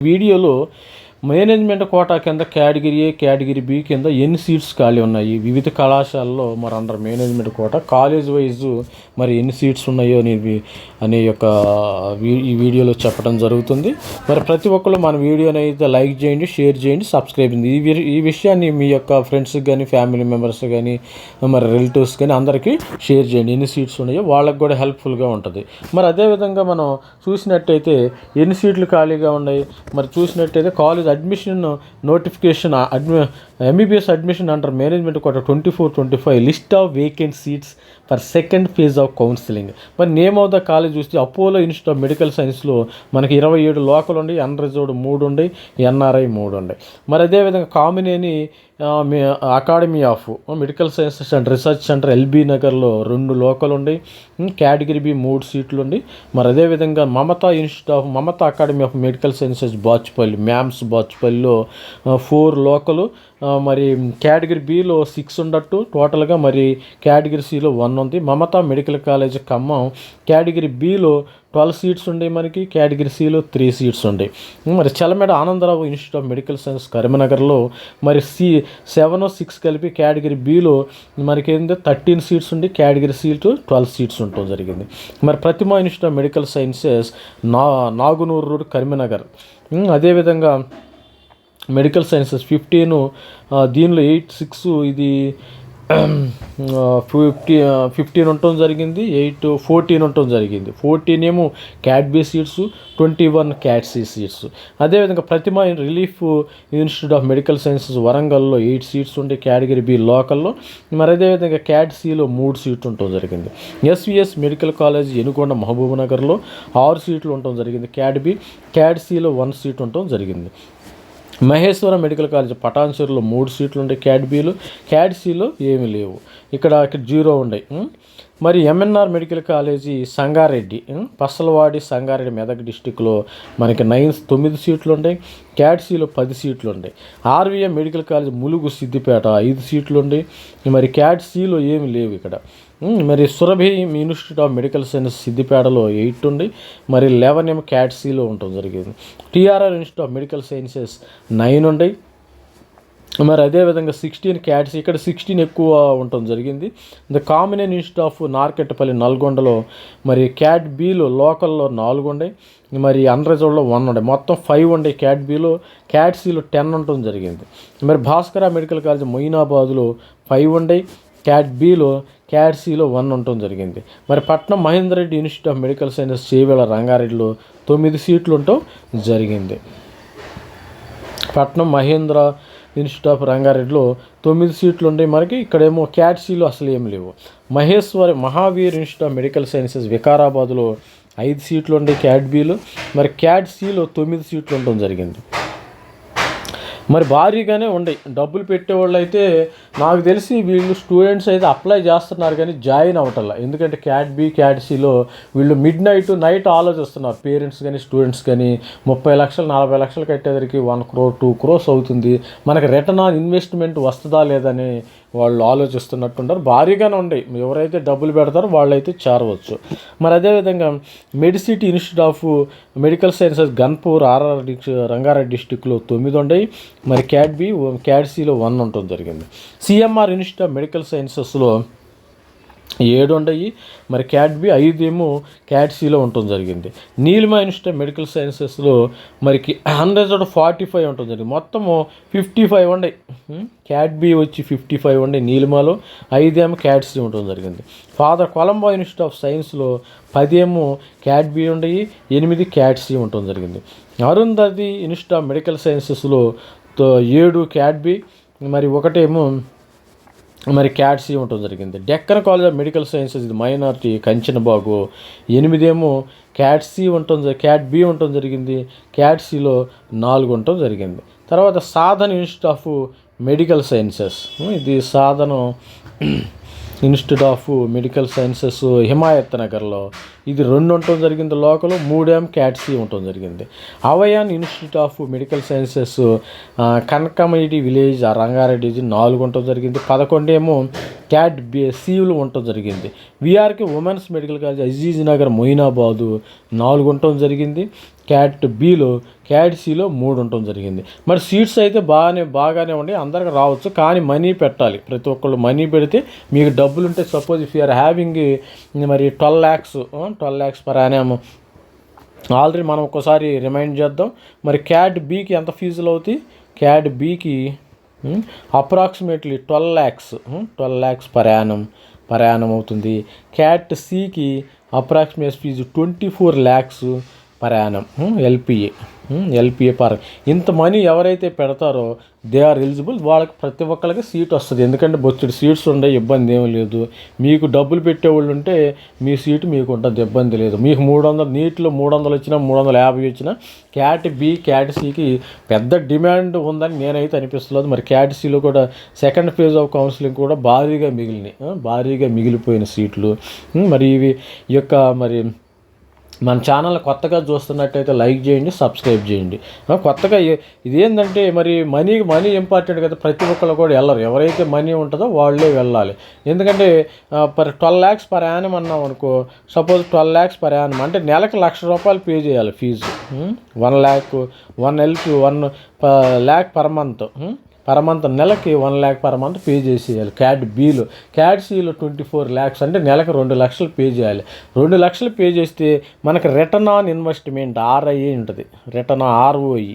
వీడియోలో management quota కింద category A category B కింద ఎన్ని సీట్స్ ఖాళీ ఉన్నాయి? వివిధ కళాశాలలో మరి under management quota. College wise మరి ఎన్ని సీట్స్ ఉన్నాయో అనేవి అనే యొక్క ఈ వీడియోలో చెప్పడం జరుగుతుంది. మరి ప్రతి ఒక్కరు మన వీడియోని అయితే లైక్ చేయండి షేర్ చేయండి సబ్స్క్రైబ్ చేయండి. ఈ వి- ఈ విషయాన్ని మీ యొక్క ఫ్రెండ్స్కి కానీ ఫ్యామిలీ మెంబర్స్ కానీ మరి రిలేటివ్స్ కానీ అందరికీ షేర్ చేయండి. ఎన్ని సీట్స్ ఉన్నాయో వాళ్ళకి కూడా హెల్ప్ఫుల్గా ఉంటుంది. మరి అదేవిధంగా మనం చూసినట్టయితే ఎన్ని సీట్లు ఖాళీగా ఉన్నాయి? మరి చూసినట్టయితే college admission notification ಅಡ್ಮಿ MBBS admission under management quota twenty four twenty five list of vacant seats for second phase of counselling మరి నేమ్ ఆఫ్ ద కాలేజ్ చూస్తే అపోలో ఇన్స్టిట్యూట్ ఆఫ్ మెడికల్ సైన్స్లో మనకి ఇరవై ఏడు లోకల్ ఉండి అన్రిజర్వ్డ్ మూడు ఉండి NRI మూడు ఉండే. మరి అదేవిధంగా Kamineni academy of medical sciences and research centre LB నగర్లో రెండు లోకల్ ఉండి కేటగిరీ బి మూడు సీట్లు ఉండి మరి అదేవిధంగా Mamata institute of Mamata academy of medical sciences Bachupalli MAMS బాచుపల్లిలో four లోకలు మరి కేటగిరీ బిలో సిక్స్ ఉండట్టు. టోటల్గా మరి కేటగిరీ సిలో వన్ ఉంది. Mamata medical college Khammam. Category below twelve seats ఉండే మనకి. కేటగిరీ సిలో త్రీ సీట్స్ ఉండే మరి Chelmeda Anandrao institute of medical science కరీంనగర్లో మరి సి సెవెన్ సిక్స్ కలిపి కేటగిరీ బిలో మనకి ఏంటంటే థర్టీన్ సీట్స్ ఉండి కేటగిరీ సీట్ ట్వెల్వ్ సీట్స్ ఉండటం జరిగింది. మరి Pratima institute of medical sciences నా నాగునూరు రోడ్ కరీంనగర్. అదేవిధంగా మెడికల్ సైన్సెస్ ఫిఫ్టీన్ దీనిలో ఎయిట్ సిక్స్ ఇది ఫిఫ్టీ ఫిఫ్టీన్ ఉండటం జరిగింది ఎయిట్ ఫోర్టీన్ ఉండటం జరిగింది. ఫోర్టీన్ ఏమో cat B seats twenty one cat C seats అదేవిధంగా Pratima relief institute of medical sciences వరంగల్లో ఎయిట్ సీట్స్ ఉండే కేటగిరీ బి లోకల్లో. మరి అదేవిధంగా క్యాట్ సిలో మూడు సీట్లు ఉండటం జరిగింది. ఎస్విఎస్ మెడికల్ కాలేజ్ ఎనుకొండ మహబూబ్ నగర్లో ఆరు సీట్లు ఉండటం జరిగింది. క్యాట్ బి క్యాట్ సిలో వన్ సీట్ ఉండటం జరిగింది. మహేశ్వరం మెడికల్ కాలేజ్ పటాన్సూరులో మూడు సీట్లు ఉండే క్యాడ్బీలు క్యాడ్సీలో ఏమీ లేవు. ఇక్కడ ఇక్కడ జీరో ఉన్నాయి మరి MNR medical college Sangareddy Pasalavadi Sangareddy Medak డిస్టిక్లో మనకి నైన్ తొమ్మిది సీట్లు ఉన్నాయి క్యాడ్సీలో పది సీట్లు ఉన్నాయి RVM medical college Mulugu Siddipet ఐదు సీట్లు ఉన్నాయి మరి క్యాడ్సీలో ఏమి లేవు ఇక్కడ. మరి Surabhi institute of medical science సిద్దిపేటలో ఎయిట్ ఉండి మరి లెవెన్ ఏమో క్యాట్సీలో ఉండటం జరిగింది. TRR institute of medical sciences nine ఉండి మరి అదేవిధంగా సిక్స్టీన్ క్యాట్స్ ఇక్కడ సిక్స్టీన్ ఎక్కువ ఉండటం జరిగింది. The Kamineni institute of Narketpalli నల్గొండలో మరి క్యాట్ బీలో లోకల్లో నాలుగు ఉండే. మరి అన్రిజర్వ్లో వన్ ఉండే. మొత్తం ఫైవ్ ఉండే క్యాట్ బీలో. క్యాట్ సీలో టెన్ ఉండటం జరిగింది. మరి భాస్కర మెడికల్ కాలేజ్ మొయినాబాద్లో ఫైవ్ ఉండే. క్యాట్ బిలో క్యాట్ సిలో వన్ ఉండటం జరిగింది. మరి Patnam Mahender Reddy institute of medical science Chevella రంగారెడ్డిలో తొమ్మిది సీట్లు ఉండటం జరిగింది. పట్నం మహేంద్ర ఇన్స్టిట్యూట్ ఆఫ్ రంగారెడ్డిలో తొమ్మిది సీట్లు ఉండే మనకి ఇక్కడేమో క్యాట్సీలు అసలు ఏం లేవు. Maheshwari Mahavir institute of medical sciences వికారాబాద్లో ఐదు సీట్లు ఉండే క్యాట్ బీలు మరి క్యాట్ సిలో తొమ్మిది సీట్లు ఉండడం జరిగింది. మరి భారీగానే ఉండయి డబ్బులు పెట్టేవాళ్ళు అయితే నాకు తెలిసి వీళ్ళు స్టూడెంట్స్ అయితే అప్లై చేస్తున్నారు కానీ జాయిన్ అవ్వటల్లా ఎందుకంటే క్యాట్ బి క్యాట్ సిలో వీళ్ళు మిడ్ నైట్ నైట్ ఆలోచిస్తున్నారు. పేరెంట్స్ కానీ స్టూడెంట్స్ కానీ ముప్పై లక్షలు నలభై లక్షలు కట్టేదరికి వన్ క్రోర్ టూ క్రోర్స్ అవుతుంది. మనకి రిటర్న్ ఆన్ ఇన్వెస్ట్మెంట్ వస్తుందా లేదని వాళ్ళు ఆలోచిస్తున్నట్టున్నారు. భారీగానే ఉన్నాయి ఎవరైతే డబ్బులు పెడతారో వాళ్ళైతే చేరవచ్చు. మరి అదేవిధంగా Medicity institute of medical sciences Ganpur RR Rangareddy డిస్టిక్లో తొమ్మిది ఉండయి మరి క్యాట్ బి క్యాట్ సిలో వన్ ఉండటం జరిగింది. సిఎంఆర్ ఇన్స్టిట్యూట్ ఆఫ్ మెడికల్ సైన్సెస్లో ఏడు ఉండయి మరి క్యాట్ బి ఐదు ఏమో క్యాట్ సిలో ఉండటం జరిగింది. నీలిమా ఇన్స్టిట్యూట్ మెడికల్ సైన్సెస్లో మరికి హండ్రెడ్ ఫార్టీ ఫైవ్ ఉంటుంది జరిగింది. మొత్తము ఫిఫ్టీ ఫైవ్ ఉండయి Hmm? క్యాట్ బి వచ్చి ఫిఫ్టీ ఫైవ్ ఉండే నీలిమాలో. ఐదేమో క్యాట్ సి ఉండటం జరిగింది. ఫాదర్ కొలంబో ఇన్స్టిట్యూట్ ఆఫ్ సైన్స్లో పదేమో క్యాట్ బి ఉండయి ఎనిమిది క్యాట్ సి ఉండటం జరిగింది. అరుంధతి ఇన్స్టిట్యూట్ ఆఫ్ మెడికల్ సైన్సెస్లో ఏడు క్యాట్ బి మరి ఒకటేమో మరి క్యాట్ సి ఉండటం జరిగింది. Deccan college of medical sciences ఇది మైనార్టీ కంచనబాగు ఎనిమిదేమో క్యాట్ సి ఉండటం క్యాట్ బి ఉండటం జరిగింది. క్యాట్ సిలో నాలుగు ఉండటం జరిగింది. తర్వాత Sadhana institute of medical sciences ఇది Sadhanam institute of medical sciences Himayat నగర్లో. ఇది రెండు ఉండటం జరిగింది లోకల్ మూడేం క్యాట్సీ ఉండటం జరిగింది. Ayaan institute of medical sciences ఆ, విలేజ్ రంగారెడ్డి నాలుగు ఉండటం జరిగింది. పదకొండేమో క్యాట్ సీవులు ఉండటం జరిగింది. విఆర్కి women's medical college Aziz Nagar Moinabad నాలుగు ఉండటం జరిగింది. క్యాట్ బిలో క్యాట్ సిలో మూడు ఉండటం జరిగింది. మరి సీట్స్ అయితే బాగానే బాగానే ఉండి అందరికి రావచ్చు కానీ మనీ పెట్టాలి. ప్రతి ఒక్కళ్ళు మనీ పెడితే మీకు డబ్బులు ఉంటే suppose if you are having మరి twelve lakhs twelve lakhs per annum already మనం ఒకసారి రిమైండ్ చేద్దాం. మరి క్యాట్ బీకి ఎంత ఫీజులు అవుతాయి? క్యాట్ బీకి approximately twelve lakhs twelve lakhs ప్రయాణం ప్రయాణం అవుతుంది. క్యాట్ సికి approximate fee twenty four lakhs ప్రయాణం. ఎల్పిఏ. LPA per. ఇంత మనీ ఎవరైతే పెడతారో దే ఆర్ ఎలిజిబుల్. వాళ్ళకి ప్రతి ఒక్కరికి సీట్ వస్తుంది. ఎందుకంటే బొచ్చుడు సీట్స్ ఉండే ఇబ్బంది ఏమీ లేదు. మీకు డబ్బులు పెట్టేవాళ్ళు ఉంటే మీ సీటు మీకు ఉంటుంది. ఇబ్బంది లేదు. మీకు మూడు వందలు నీటిలో మూడు వందలు వచ్చినా మూడు వందల యాభై వచ్చినా క్యాట్ బి క్యాట్ సికి పెద్ద డిమాండ్ ఉందని నేనైతే అనిపిస్తుంది మరి క్యాట్ సిలో కూడా సెకండ్ ఫేజ్ ఆఫ్ కౌన్సిలింగ్ కూడా భారీగా మిగిలినాయి. భారీగా మిగిలిపోయిన సీట్లు. మరి ఇవి ఈ యొక్క మరి మన ఛానల్ కొత్తగా చూస్తున్నట్టయితే లైక్ చేయండి సబ్స్క్రైబ్ చేయండి. కొత్తగా ఇదేంటంటే మరి మనీ మనీ ఇంపార్టెంట్ కదా ప్రతి ఒక్కళ్ళు కూడా వెళ్ళరు. ఎవరైతే మనీ ఉంటుందో వాళ్ళే వెళ్ళాలి. ఎందుకంటే per twelve lakhs per annum అన్నాం అనుకో suppose twelve lakhs per annum అంటే నెలకు లక్ష రూపాయలు పే చేయాలి fee one lakh one LP one lakh per month per month నెలకి one lakh per month pay చేసేయాలి. క్యాట్ బీలో. క్యాట్ సీలో ట్వంటీ ఫోర్ ల్యాక్స్ అంటే నెలకు రెండు లక్షలు పే చేయాలి. రెండు లక్షలు పే చేస్తే మనకి రిటర్న్ ఆన్ ఇన్వెస్ట్మెంట్ ఆర్ఐఏ ఉంటుంది. Return ROE.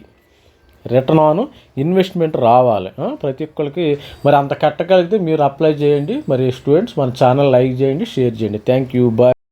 Return on investment రావాలి. ప్రతి ఒక్కరికి మరి అంత కట్టగలిగితే మీరు అప్లై చేయండి. మరి స్టూడెంట్స్ మన ఛానల్ లైక్ చేయండి షేర్ చేయండి. Thank you. బాయ్